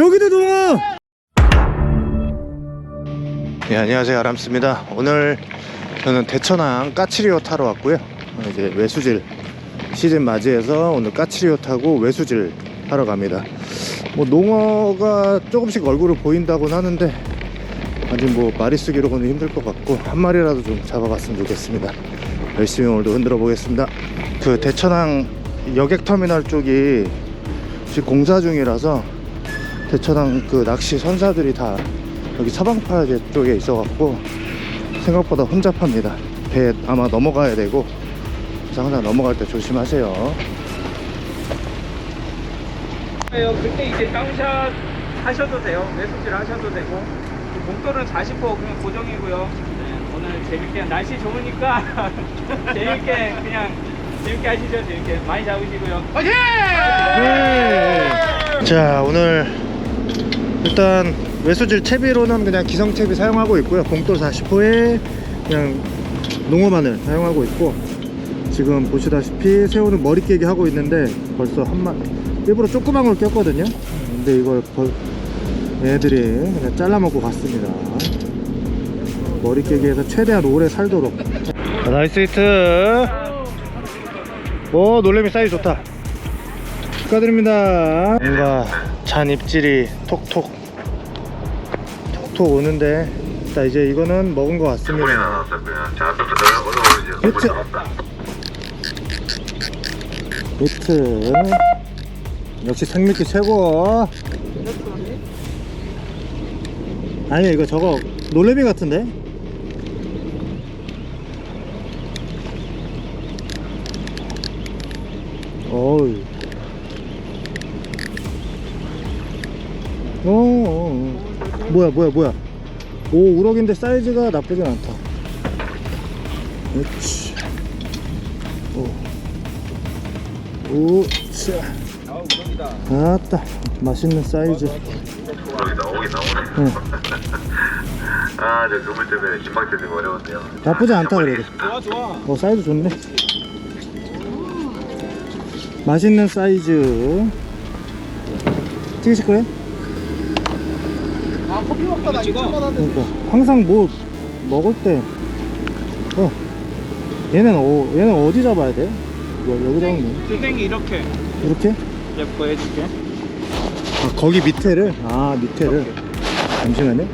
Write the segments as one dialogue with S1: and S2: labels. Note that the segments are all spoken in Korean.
S1: 여기도 농어! 네, 안녕하세요. 아람스입니다. 오늘 저는 대천항 까치리호 타러 왔고요. 어, 이제 외수질 시즌 맞이해서 오늘 까치리호 타고 외수질 하러 갑니다. 뭐 농어가 조금씩 얼굴을 보인다고는 하는데 아직 뭐 마리 쓰기로는 힘들 것 같고 한 마리라도 좀 잡아봤으면 좋겠습니다. 열심히 오늘도 흔들어 보겠습니다. 그 대천항 여객터미널 쪽이 지금 공사 중이라서 대천항 그 낚시 선사들이 다 여기 서방파 쪽에 있어갖고 생각보다 혼잡합니다. 배 아마 넘어가야 되고 그래서 항상 넘어갈 때 조심하세요.
S2: 그때 이제 다운샷 하셔도 돼요. 외숙질 하셔도 되고 목도는 40% 그냥 고정이고요. 네, 오늘 재밌게 날씨 좋으니까 재밌게 그냥 재밌게 하시죠. 재밌게 많이 잡으시고요. 화이팅!
S1: 네. 자 오늘 일단 외수질 채비로는 그냥 기성 채비 사용하고 있고요. 봉돌 40호에 그냥 농어만을 사용하고 있고 지금 보시다시피 새우는 머리 깨기 하고 있는데 벌써 한마 일부러 조그만 걸 꼈거든요. 근데 이걸 벌, 애들이 그냥 잘라먹고 갔습니다. 머리 깨기에서 최대한 오래 살도록. 자, 나이스 히트! 오 놀래미 사이즈 좋다. 축하드립니다. 뭔가 잔 입질이 톡톡 톡톡 오는데 자 이제 이거는 먹은 것 같습니다. 히트 히트 역시 생미끼 최고. 아니 이거 저거 놀래미 같은데? 어우 어, 어, 어. 뭐야 뭐야 뭐야 오 우럭인데 사이즈가 나쁘진 않다 그렇지 오오자
S2: 아우 그럽니다.
S1: 아따 맛있는 사이즈
S3: 여기 나오긴 나오네.
S1: 응.
S3: 아, 저 그물 때문에 김밥 때문에 어려운데요.
S1: 나쁘지 않다 그래도
S2: 좋아 좋아.
S1: 어 사이즈 좋네 맛있는 사이즈 찍으실 거예요?
S2: 아 커피 먹다 나 이거.
S1: 그러니까 항상 뭐 먹을 때 어. 얘는 어 얘는 어디 잡아야 돼? 뭐 여기 잡으면 돼?
S2: 선생님 이렇게
S1: 이렇게?
S2: 잡고 해줄게.
S1: 아 거기 밑에를 아 밑에를 잠시만요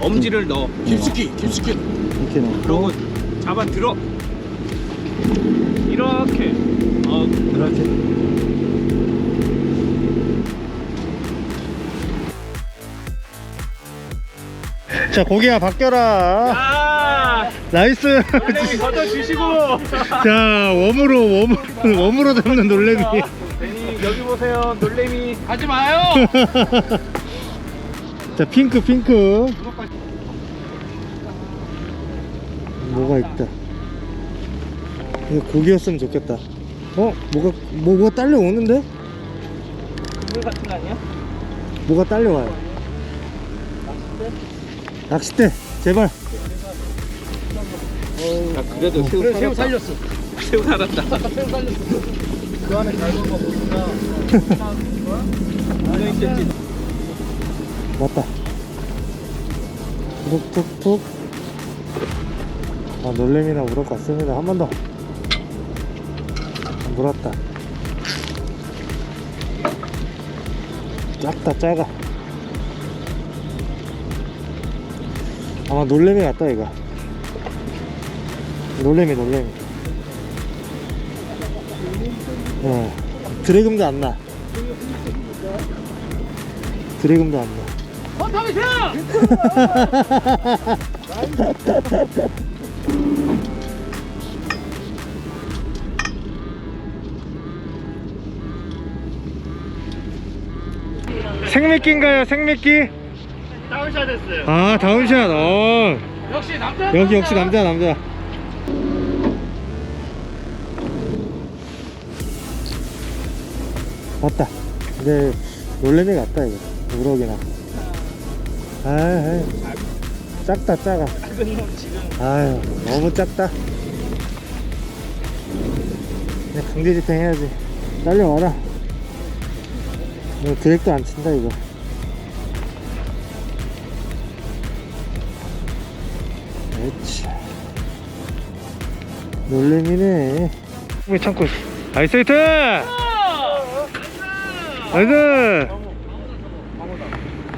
S2: 엄지를 넣어.
S1: 깊숙이,
S2: 깊숙이.
S1: 이렇게 넣고
S2: 그러고 잡아 들어. 이렇게. 어
S1: 이렇게 자 고기야 바뀌어라
S2: 아
S1: 나이스
S2: 선생님 걷어 주시고.
S1: 자 웜으로 웜으로 웜으로 잡는 놀래미
S2: 괜히 여기 보세요. 놀래미 가지 마요.
S1: 자 핑크 핑크 뭐가 있다 이거 고기였으면 좋겠다 어? 뭐가 뭐, 뭐가 딸려오는데?
S2: 물 같은 거 아니야?
S1: 뭐가 딸려와요 낚싯대 제발.
S2: 아 그래도 새우,
S1: 그래. 새우 살렸어.
S2: 새우 살았다.
S1: 그 안에 갈고 먹으니까. 맞다. 툭툭툭. 아 놀래미나 물어 갔습니다. 한 번 더. 물었다. 작다 작아 아마 놀래미 같다 이거 놀래미 놀래미. 어, 드래금도 안나. 드래금도 안나. 생미끼인가요 생미끼?
S2: 다운샷 했어요.
S1: 아 다운샷. 어.
S2: 역시 남자.
S1: 여기 역시 남자 남자. 맞다. 근데 놀래미 같다 이거. 우럭이나. 아이 작다 작아.
S2: 작은 놈 지금.
S1: 아유 너무 작다. 그냥 강제 집행 해야지. 딸려와라. 이거 드랙도 안 친다 이거 그렇지. 놀래미네. 왜 참고 있어? 아이스 히트! 나이스!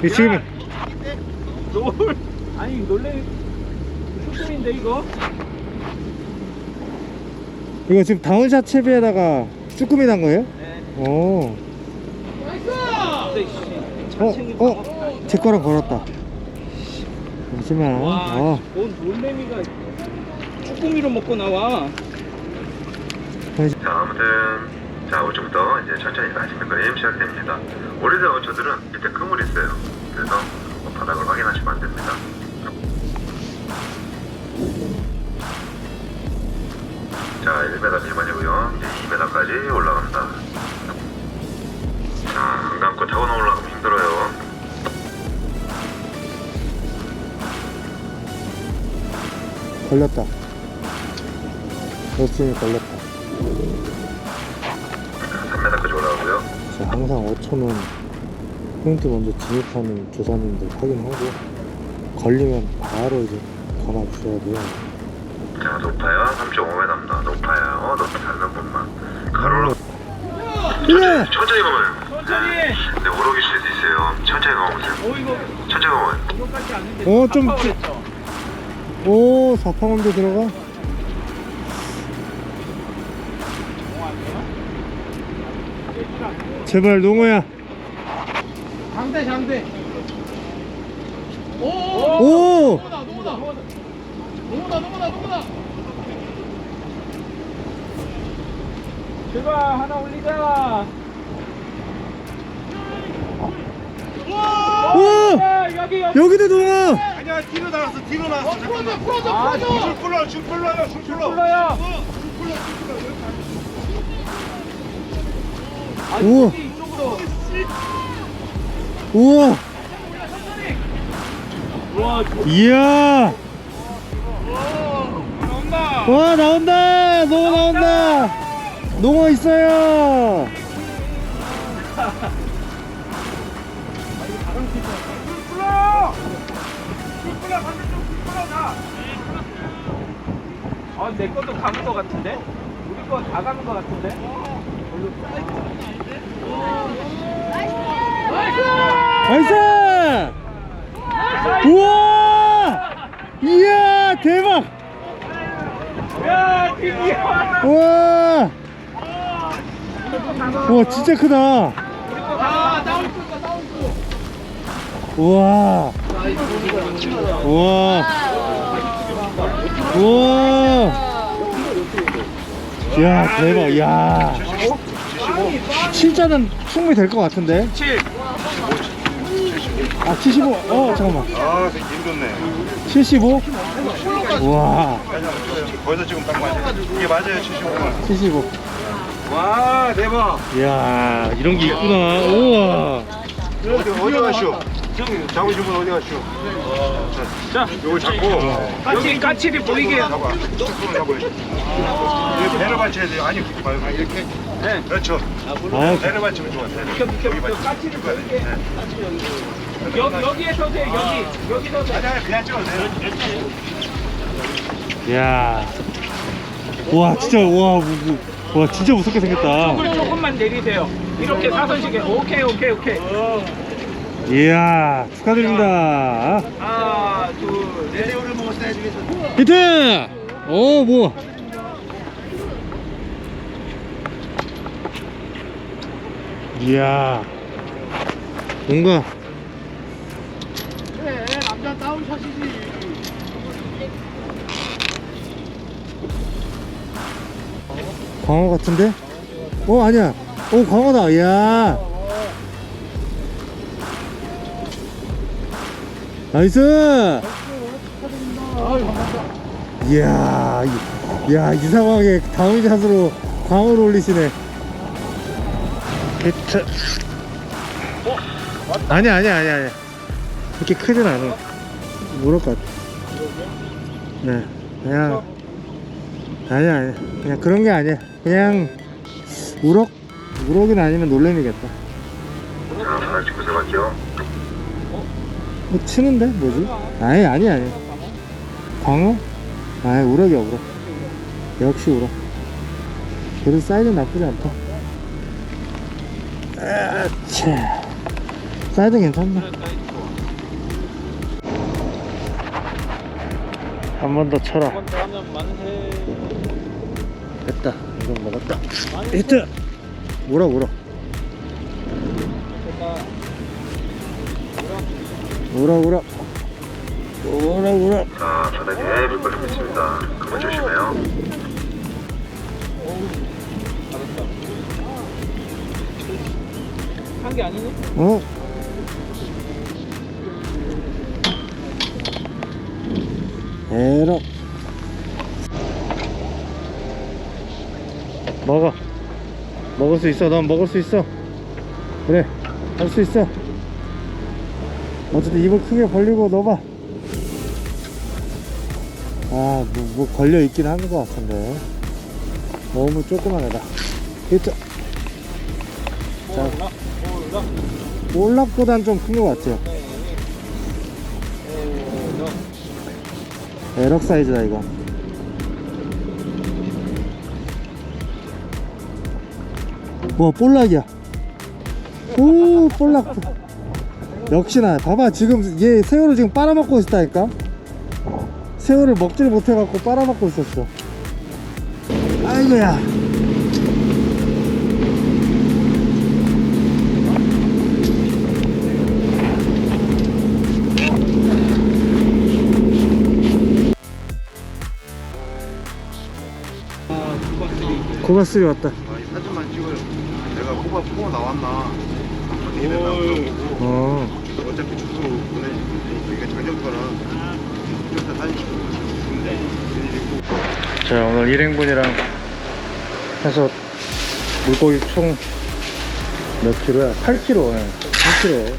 S1: 이 지금
S2: 놀 아니 놀래 슈팅인데 이거
S1: 이거 지금 다운샷 채비에다가 쭈꾸미 난 거예요?
S2: 네
S1: 오.
S2: 씨, 잘
S1: 어, 어, 제 거랑 걸었다. 잠시만.
S2: 와,
S1: 어.
S2: 뭔 놀래미가 쭈꾸미로 먹고 나와.
S3: 자, 아무튼 자 오늘부터 이제 천천히 마시는 거임 시작됩니다. 오래된 어초들은 밑에 그물이 있어요. 그래서 뭐 바닥을 확인하시면 안 됩니다. 자, 1m 미만이고요. 이제 2m까지 올라갑니다. 자, 눈 감고 타고나 올라가면 힘들어요.
S1: 걸렸다. 열심히 걸렸다.
S3: 자, 3m까지 올라가고요.
S1: 자, 항상 5초는 포인트 먼저 진입하는 조사님들 확인하고 걸리면 바로 이제 감아 주셔야 돼요.
S3: 자, 높아요. 3.5m입니다. 높아요. 높이 닿는 분만. 가로로
S1: 예!
S3: 천천히 가면
S2: 천천히.
S3: 근데 오르기 수도 있어요. 천천히 가보세요.
S2: 어 이거
S3: 천천히 가면
S2: 이거까지 아닌데.
S1: 어, 좀
S2: 가까워졌죠?
S1: 오, 4파운드 들어가? 제발 농어야.
S2: 장대 장대. 오.
S1: 오!
S2: 너무다 너무다 너무다 너무다 너무다. 제발 하나 올리자.
S1: 오!
S2: 여기.
S1: 여기도 농어!
S4: 뒤로 나왔어 뒤로 나왔어
S2: 풀어줘 풀어줘 아, 풀어줘.
S4: 줄 풀러 줄 풀러요 줄 풀러
S2: 불러요. 아,
S1: 우와.
S2: 여기 이쪽으로.
S1: 우와!
S2: 와,
S1: 이야!
S2: 나온다.
S1: 와, 나온다! 농어 나온다! 농어 있어요!
S2: 방금 좀 나. 아, 내 것도 감은 것 같은데? 우리 거 다 감은 것 같은데?
S1: 나이스! 우와! 이야, 대박!
S2: 야, 드디어.
S1: 우와! 우와, 진짜 크다!
S2: 거.
S1: 우와! 우와! 우와! 야, 대박, 야. 실자는 충분히 될 것 같은데?
S2: 7.
S1: 아, 75. 어, 잠깐만.
S4: 아힘 좋네
S1: 75? 우와,
S4: 거기서 지금 딱 맞아요 이게 맞아요 75만
S1: 75.
S4: 와 대박
S1: 이야, 이런 게 있구나. 우와.
S4: 어디 가시오 잡으신 분 어디 가시오
S2: 자,
S4: 요걸 잡고
S2: 까치, 까치리 보이게.
S4: 잡아 손을 잡아요 이게 배를 받쳐야 돼요 아니 그렇게 말고 이렇게
S2: 네.
S4: 그렇죠
S1: 아,
S4: 배를 받치면 좋아
S2: 비켜,
S4: 여기
S2: 비켜.
S4: 받치면
S2: 까치를. 보이게.
S4: 네.
S2: 여, 여기에 서세요, 여기. 여기 서세요.
S4: 아니 아니 그냥 찍어도 돼요
S1: 이야. 와, 진짜, 와, 뭐, 뭐, 와, 진짜 무섭게 생겼다.
S2: 조금만 내리세요. 이렇게 사선식에. 오케이, 오케이, 오케이.
S1: 이야, 축하드립니다.
S2: 하나, 둘, 넷.
S1: 히트! 오, 뭐. 이야. 뭔가.
S2: 그래, 남자 다운 샷이지.
S1: 광어 같은데? 어, 아니야. 오, 광어다. 이야. 나이스! 이야, 이- 이야, 이 상황에 다운샷으로 광어를 올리시네. 히트. 아니야, 아니야, 아니야, 아니야. 그렇게 크진 않아. 뭐랄까. 네, 그냥. 아니야, 아니야. 그냥 그런 게 아니야. 그냥 우럭? 우럭이나 아니면 놀래미겠다.
S3: 자, 하나 찍고 들어갈게요.
S1: 뭐 치는데? 뭐지? 아니, 아니, 아니. 광어? 아 우럭이야 우럭 역시 우럭 그래도 사이즈 나쁘지 않다 아차 사이즈 괜찮네 한 번 더 쳐라
S2: 한번더 하면 만세.
S1: 됐다 이건 먹었다 히트 우럭 우럭 우럭 우럭 우럭 우럭
S3: 자, 물 걸리고 있습니다. 그만 조심해요.
S2: 한 게 아니네?
S1: 어? 에러 먹어 먹을 수 있어 넌 먹을 수 있어 그래 할 수 있어 어쨌든 입을 크게 벌리고 넣어봐. 아, 뭐, 뭐 걸려 있긴 하는 것 같은데. 너무 조그만 애다. 히트 자,
S2: 올라, 올라.
S1: 올락보단 좀 큰 것 같아요. 에럭 사이즈다 이거. 와 볼락이야. 오 볼락 역시나. 봐봐 지금 얘 새우를 지금 빨아먹고 있다니까? 새우를 먹질 못해갖고 빨아먹고 있었어. 아이고야. 고가스리 왔다.
S4: 아니 사진만 찍어요. 내가 뽑아 뽑아 나왔나?
S1: 어
S4: 어차피 주소 보내니까 이게 장정거랑 일단 사진 찍고 근데
S1: 자 오늘 1인분이랑 해서 물고기 총 몇 킬로야? 8킬로. 예. 8킬로.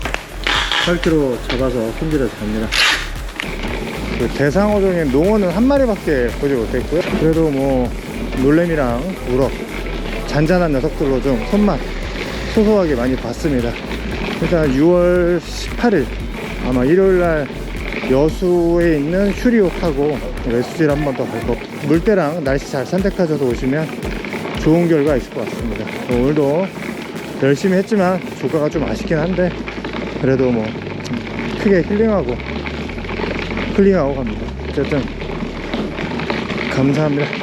S1: 8킬로 잡아서 손질해서 갑니다. 그 대상어종인 농어는 한 마리밖에 보지 못했고요. 그래도 뭐 놀래미랑 우럭 잔잔한 녀석들로 좀 손맛 소소하게 많이 봤습니다 일단 6월 18일 아마 일요일날 여수에 있는 휴리호 타고 외수질 한 번 더 갈 거. 물때랑 날씨 잘 선택하셔서 오시면 좋은 결과 있을 것 같습니다. 오늘도 열심히 했지만 조가가 좀 아쉽긴 한데 그래도 뭐 크게 힐링하고 힐링하고 갑니다. 어쨌든 감사합니다.